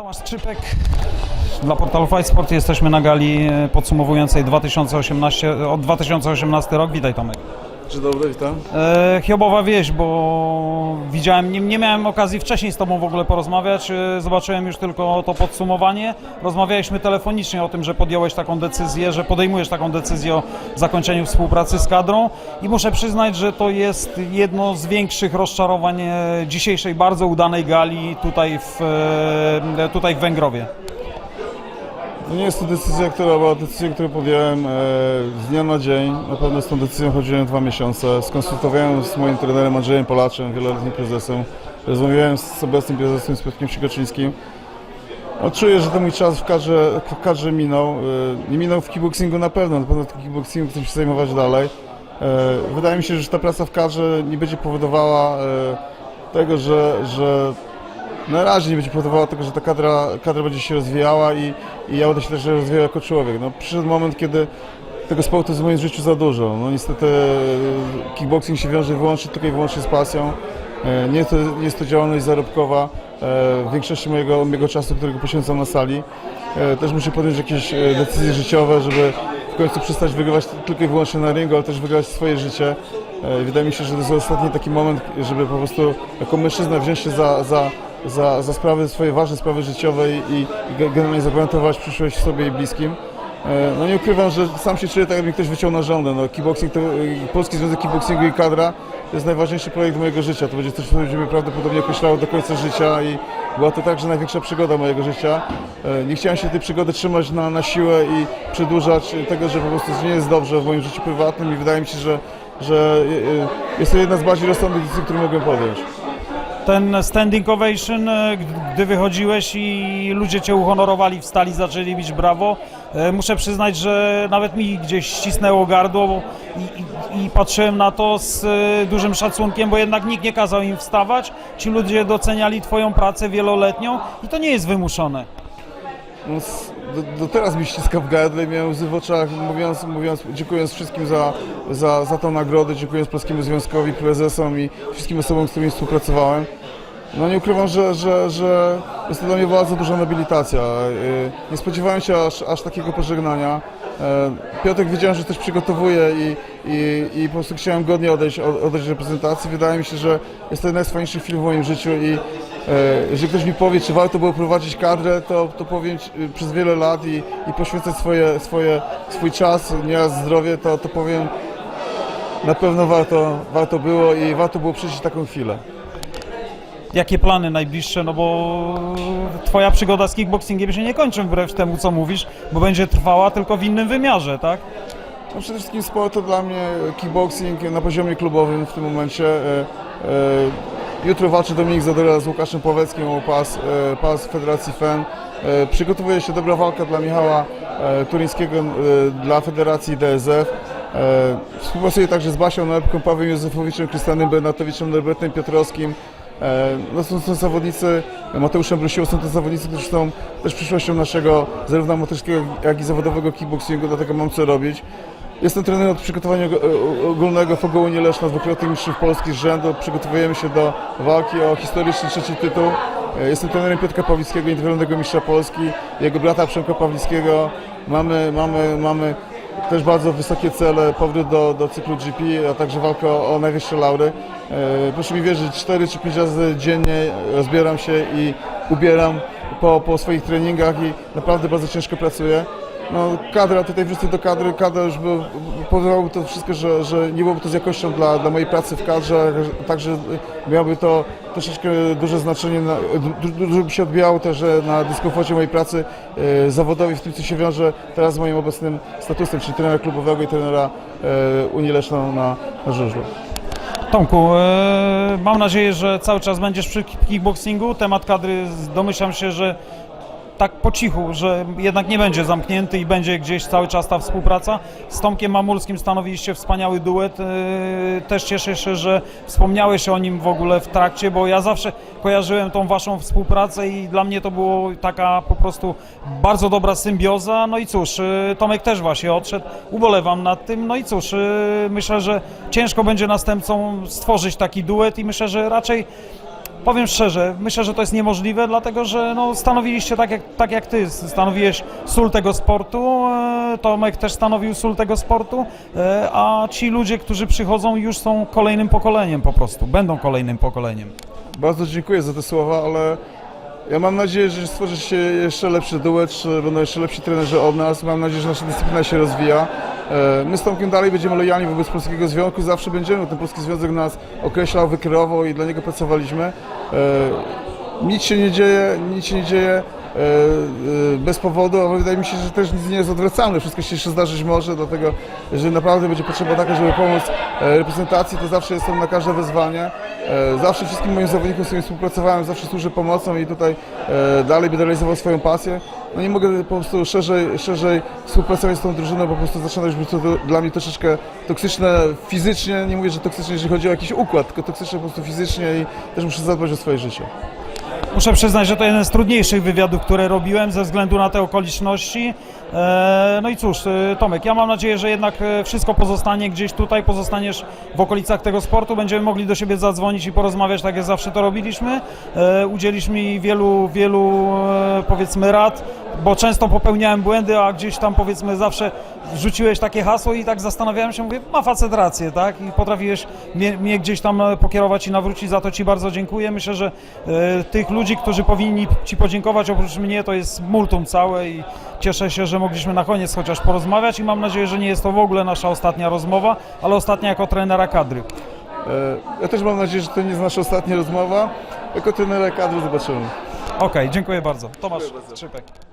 Tomasz Skrzypek. Dla portalu Fight Sport jesteśmy na gali e, podsumowującej 2018, od 2018 rok. Witaj Tomek. Dzień dobry, witam. E, Hiobowa wieś, bo widziałem, nie, nie miałem okazji wcześniej z Tobą w ogóle porozmawiać, e, zobaczyłem już tylko to podsumowanie. Rozmawialiśmy telefonicznie o tym, że podjąłeś taką decyzję, że podejmujesz taką decyzję o zakończeniu współpracy z kadrą i muszę przyznać, że to jest jedno z większych rozczarowań e, dzisiejszej bardzo udanej gali tutaj w, e, tutaj w Węgrowie. To nie jest to decyzja, która była decyzją, którą podjąłem e, z dnia na dzień. Na pewno z tą decyzją chodziłem dwa miesiące. Skonsultowałem z moim trenerem Andrzejem Polaczem, wieloletnim prezesem. Rozmawiałem z obecnym prezesem, z Piotrkiem Sikoczyńskim. No, czuję, że ten mój czas w kadrze, w kadrze minął. E, Nie minął w kickboxingu na pewno, na pewno w kickboxingu chcę się zajmować dalej. E, Wydaje mi się, że ta praca w kadrze nie będzie powodowała tego, że, że na razie nie będzie powodowała tego, że ta kadra, kadra będzie się rozwijała i, i ja będę się też rozwijał jako człowiek. No, przyszedł moment, kiedy tego sportu jest w moim życiu za dużo. No niestety e, kickboxing się wiąże wyłącznie, tylko i wyłącznie z pasją. E, Nie, to, nie jest to działalność zarobkowa. E, W większości mojego, mojego czasu, którego poświęcam na sali. Też muszę podjąć jakieś decyzje życiowe, żeby w końcu przestać wygrywać tylko i wyłącznie na ringu, ale też wygrać swoje życie. Wydaje mi się, że to jest ostatni taki moment, żeby po prostu jako mężczyzna wziąć się za, za, za, za sprawy, swoje ważne sprawy życiowe i, i ge- generalnie zagwarantować przyszłość sobie i bliskim. E, No nie ukrywam, że sam się czuję tak, jakby ktoś wyciął na żądę. No, kickboxing to, e, Polski Związek Kickboxingu i kadra to jest najważniejszy projekt mojego życia. To będzie coś, co będzie mnie prawdopodobnie określało do końca życia i była to także największa przygoda mojego życia. E, Nie chciałem się tej przygody trzymać na, na siłę i przedłużać tego, że po prostu nie jest dobrze w moim życiu prywatnym i wydaje mi się, że, że jest to jedna z bardziej rozsądnych decyzji, które mogłem podjąć. Ten standing ovation, e, gdy wychodziłeś i ludzie cię uhonorowali, wstali, zaczęli bić brawo, e, muszę przyznać, że nawet mi gdzieś ścisnęło gardło i, i, i patrzyłem na to z e, dużym szacunkiem, bo jednak nikt nie kazał im wstawać. Ci ludzie doceniali twoją pracę wieloletnią i to nie jest wymuszone. No, do, do teraz mi ściska w gardle, miałem łzy w oczach, mówiąc, mówiąc, dziękując wszystkim za, za, za tą nagrodę, dziękując Polskiemu Związkowi, prezesom i wszystkim osobom, z którymi współpracowałem. No nie ukrywam, że, że, że jest to dla mnie bardzo duża nobilitacja. Yy, Nie spodziewałem się aż, aż takiego pożegnania. Yy, Piotrek wiedziałem, że coś przygotowuje i, i, i po prostu chciałem godnie odejść, od- reprezentacji. Wydaje mi się, że jest to jeden z chwil w moim życiu i E, Jeżeli ktoś mi powie, czy warto było prowadzić kadrę, to, to powiem y, przez wiele lat i, i poświęcać swoje, swoje, swój czas, nieraz zdrowie, to, to powiem na pewno warto, warto było i warto było przeżyć taką chwilę. Jakie plany najbliższe, no bo twoja przygoda z kickboxingiem się nie kończy wbrew temu, co mówisz, bo będzie trwała tylko w innym wymiarze, tak? No przede wszystkim sport to dla mnie kickboxing na poziomie klubowym w tym momencie. E, e, Jutro walczy Dominik Zadora z Łukaszem Pławeckim o pas, e, pas Federacji FEN. Przygotowuje się dobra walka dla Michała Turyńskiego e, dla Federacji DSF. Współpracuję także z Basią Nalepką, Pawłem Józefowiczem, Krystianem Bernatowiczem, Norbertem Piotrowskim. E, No są, są zawodnicy, Mateuszem Brusiło, są to zawodnicy, którzy są też przyszłością naszego zarówno amatorskiego, jak i zawodowego kickboxingu, dlatego mam co robić. Jestem trenerem od przygotowania ogólnego w Ogołonie Leszna, dwukrotnych mistrzów Polski z rzędu. Przygotowujemy się do walki o historyczny trzeci tytuł. E, Jestem trenerem Piotra Pawlickiego, indywidualnego mistrza Polski, jego brata Przemka Pawlickiego. Mamy, mamy, mamy też bardzo wysokie cele, powrót do, do cyklu GP, a także walkę o, najwyższe laury. E, Proszę mi wierzyć, 4 czy 5 razy dziennie rozbieram się i ubieram po, po swoich treningach i naprawdę bardzo ciężko pracuję. No, kadra, tutaj wrócę do kadry, kadra już by powodowałoby to wszystko, że, że nie byłoby to z jakością dla, dla mojej pracy w kadrze, także miałoby to troszeczkę duże znaczenie, na, du, du- dużo by się odbijało też na dyskomforcie mojej pracy e, zawodowej, w tym co się wiąże teraz z moim obecnym statusem, czyli trenera klubowego i trenera e, Unii Leszną na, na żużlu. Tomku, e, mam nadzieję, że cały czas będziesz przy kickboxingu. Temat kadry domyślam się, że tak po cichu, że jednak nie będzie zamknięty i będzie gdzieś cały czas ta współpraca. Z Tomkiem Mamulskim stanowiliście wspaniały duet. E, Też cieszę się, że wspomniałeś o nim w ogóle w trakcie, bo ja zawsze kojarzyłem tą waszą współpracę i dla mnie to było taka po prostu bardzo dobra symbioza. No i cóż, e, Tomek też właśnie odszedł, ubolewam nad tym. No i cóż, e, myślę, że ciężko będzie następcą stworzyć taki duet i myślę, że raczej Powiem szczerze, myślę, że to jest niemożliwe, dlatego że no, stanowiliście tak jak, tak jak ty, stanowiłeś sól tego sportu, e, Tomek też stanowił sól tego sportu, e, a ci ludzie, którzy przychodzą już są kolejnym pokoleniem po prostu, będą kolejnym pokoleniem. Bardzo dziękuję za te słowa, ale ja mam nadzieję, że stworzy się jeszcze lepszy duet, że będą jeszcze lepsi trenerzy od nas. Mam nadzieję, że nasza dyscyplina się rozwija. E, My z Tomkiem dalej będziemy lojalni wobec Polskiego Związku, zawsze będziemy. Ten Polski Związek nas określał, wykreował i dla niego pracowaliśmy. E, Nic się nie dzieje, nic się nie dzieje bez powodu, ale wydaje mi się, że też nic nie jest odwracalne. Wszystko się jeszcze zdarzyć może, dlatego jeżeli naprawdę będzie potrzeba taka, żeby pomóc e, reprezentacji, to zawsze jestem na każde wezwanie. E, Zawsze wszystkim moim zawodnikom, z którymi współpracowałem, zawsze służę pomocą i tutaj e, dalej będę realizował swoją pasję. No nie mogę po prostu szerzej, szerzej współpracować z tą drużyną, bo po prostu zaczyna już być to dla mnie troszeczkę toksyczne fizycznie. Nie mówię, że toksyczne, jeżeli chodzi o jakiś układ, tylko toksyczne po prostu fizycznie i też muszę zadbać o swoje życie. Muszę przyznać, że to jeden z trudniejszych wywiadów, które robiłem ze względu na te okoliczności. E, No i cóż, e, Tomek, ja mam nadzieję, że jednak e, wszystko pozostanie gdzieś tutaj, pozostaniesz w okolicach tego sportu, będziemy mogli do siebie zadzwonić i porozmawiać, tak jak zawsze to robiliśmy. Udzielisz mi wielu, wielu powiedzmy rad, bo często popełniałem błędy, a gdzieś tam powiedzmy zawsze rzuciłeś takie hasło i tak zastanawiałem się, mówię, ma facet rację, tak? I potrafiłeś mnie, mnie gdzieś tam e, pokierować i nawrócić, za to Ci bardzo dziękuję. Myślę, że e, tych ludzi, którzy powinni Ci podziękować oprócz mnie, to jest multum całe i cieszę się, że mogliśmy na koniec chociaż porozmawiać i mam nadzieję, że nie jest to w ogóle nasza ostatnia rozmowa, ale ostatnia jako trenera kadry. E, Ja też mam nadzieję, że to nie jest nasza ostatnia rozmowa. Jako trenera kadry zobaczymy. Okej, dziękuję bardzo. Tomasz Trzypek.